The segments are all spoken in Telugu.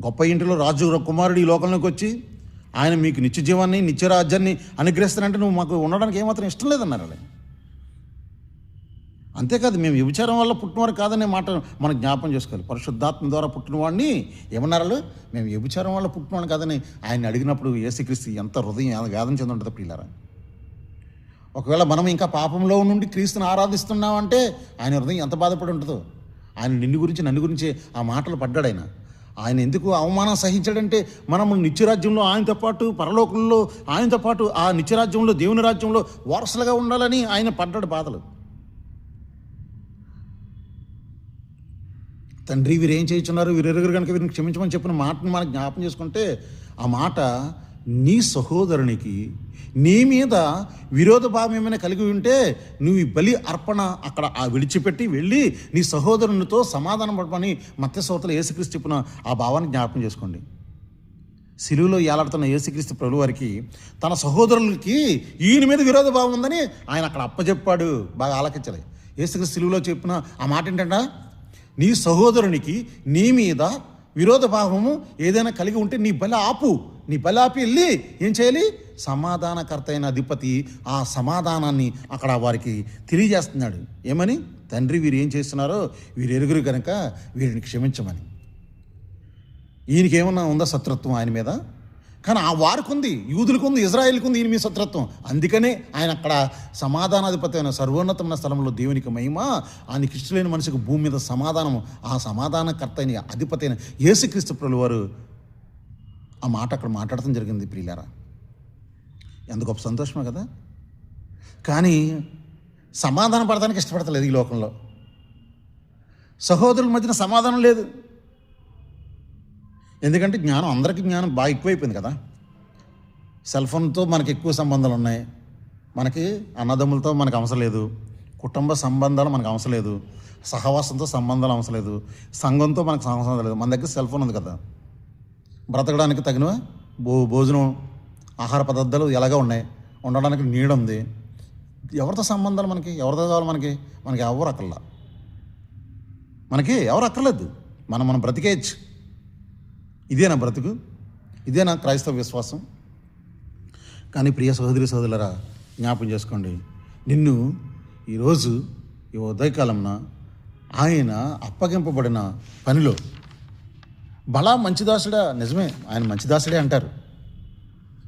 గొప్ప ఇంటిలో రాజు కుమారుడు ఈ లోకంలోకి వచ్చి ఆయన మీకు నిత్య జీవాన్ని నిత్య రాజ్యాన్ని అనుగ్రహిస్తానంటే నువ్వు మాకు ఉండడానికి ఏమాత్రం ఇష్టం లేదన్నారు అలా అంతేకాదు మేము వ్యభిచారం వల్ల పుట్టినవారు కాదనే మాట మనం జ్ఞాపం చేసుకోవాలి. పరిశుద్ధాత్మ ద్వారా పుట్టినవాడిని ఏమన్నారు మేము వ్యభిచారం వల్ల పుట్టినవాడు కాదని ఆయన అడిగినప్పుడు ఏసుక్రీస్తు ఎంత హృదయం వేదన చెంది ఉంటుంది పిల్లరా ఒకవేళ మనం ఇంకా పాపంలో నుండి క్రీస్తుని ఆరాధిస్తున్నామంటే ఆయన హృదయం ఎంత బాధపడి ఉంటుందో. ఆయన నిన్ను గురించి నన్ను గురించి ఆ మాటలు పడ్డాడు ఆయన. ఆయన ఎందుకు అవమానం సహించాడంటే మనము నిత్యరాజ్యంలో ఆయనతో పాటు పరలోకంలో ఆయనతో పాటు ఆ నిత్యరాజ్యంలో దేవుని రాజ్యంలో వారసులుగా ఉండాలని ఆయన పడ్డాడు బాధలు. తండ్రి వీరు ఏం చేయించున్నారు? వీరెరుగురు కనుక వీరిని క్షమించమని చెప్పిన మాటను మనకు జ్ఞాపం చేసుకుంటే ఆ మాట నీ సహోదరునికి నీ మీద విరోధ భావం ఏమైనా కలిగి ఉంటే నువ్వు ఈ బలి అర్పణ అక్కడ ఆ విడిచిపెట్టి వెళ్ళి నీ సహోదరునితో సమాధానం పడమని మత్స్యశ్రోతలు ఏసుక్రీస్తు చెప్పిన ఆ భావాన్ని జ్ఞాపకం చేసుకోండి. సిలువులో ఏలాడుతున్న యేసుక్రీస్తు ప్రభు వారికి తన సహోదరులకి ఈయన మీద విరోధ భావం ఉందని ఆయన అక్కడ అప్పచెప్పాడు బాగా ఆలకించలే. యేసుక్రీస్తు సిలువులో చెప్పిన ఆ మాట ఏంటంటే? నీ సహోదరునికి నీ మీద విరోధ భావము ఏదైనా కలిగి ఉంటే నీ బల ఆపు. నీ బల ఆపి వెళ్ళి ఏం చేయాలి? సమాధానకర్త అయిన అధిపతి ఆ సమాధానాన్ని అక్కడ వారికి తెలియజేస్తున్నాడు. ఏమని? తండ్రి వీరు ఏం చేస్తున్నారో వీరు ఎరుగురు కనుక వీరిని క్షమించమని. ఈయనకేమన్నా ఉందా శత్రుత్వం ఆయన మీద? కానీ ఆ వారికి ఉంది యూదులకు ఉంది ఇజ్రాయిల్కి ఉంది ఈయన శత్రుత్వం. అందుకనే ఆయన అక్కడ సమాధానాధిపతి అయిన సర్వోన్నతమైన స్థలంలో దేవునికి మహిమ ఆయన ఇష్టలేని మనిషికి భూమి మీద సమాధానం ఆ సమాధానకర్త అయిన అధిపతి అయిన యేసుక్రీస్తు ప్రభులు వారు ఆ మాట అక్కడ మాట్లాడటం జరిగింది ప్రియులారా. ఎంత గొప్ప సంతోషమే కదా? కానీ సమాధానం పడటానికి ఇష్టపడతలేదు ఈ లోకంలో. సహోదరుల మధ్యన సమాధానం లేదు. ఎందుకంటే జ్ఞానం అందరికీ జ్ఞానం బాగా ఎక్కువైపోయింది కదా. సెల్ ఫోన్తో మనకి ఎక్కువ సంబంధాలు ఉన్నాయి. మనకి అన్నదమ్ములతో మనకు అవసరం లేదు. కుటుంబ సంబంధాలు మనకు అవసరం లేదు. సహవాసంతో సంబంధాలు అవసరం లేదు. సంఘంతో మనకు అవసరం లేదు. మన దగ్గర సెల్ ఫోన్ ఉంది కదా. బ్రతకడానికి తగిన భో భోజనం ఆహార పదార్థాలు ఎలాగా ఉన్నాయి. ఉండడానికి నీడ ఉంది. ఎవరితో సంబంధాలు మనకి? ఎవరితో కావాలి మనకి? మనకి ఎవరు అక్కర్లా? మనకి ఎవరు అక్కర్లేదు. మనం మనం బ్రతికేయచ్చు ఇదేనా బ్రతుకు ఇదేనా క్రైస్తవ విశ్వాసం. కానీ ప్రియ సహోదరి సహోదరులరా జ్ఞాపం చేసుకోండి. నిన్ను ఈరోజు ఈ ఉదయకాలంన ఆయన అప్పగింపబడిన పనిలో బలా మంచిదాసుడా నిజమే ఆయన మంచిదాసుడే అంటారు.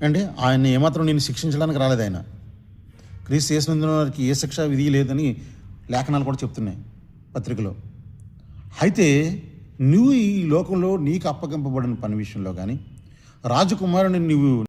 అండి ఆయన్ని ఏమాత్రం నేను శిక్షించడానికి రాలేదు ఆయన. క్రీస్తు చేసినందున వారికి ఏ శిక్ష విధి లేదని లేఖనాలు కూడా చెప్తున్నాయి పత్రికలో. అయితే నువ్వు ఈ లోకంలో నీకు అప్పగింపబడిన పని విషయంలో కానీ రాజకుమారుని నువ్వు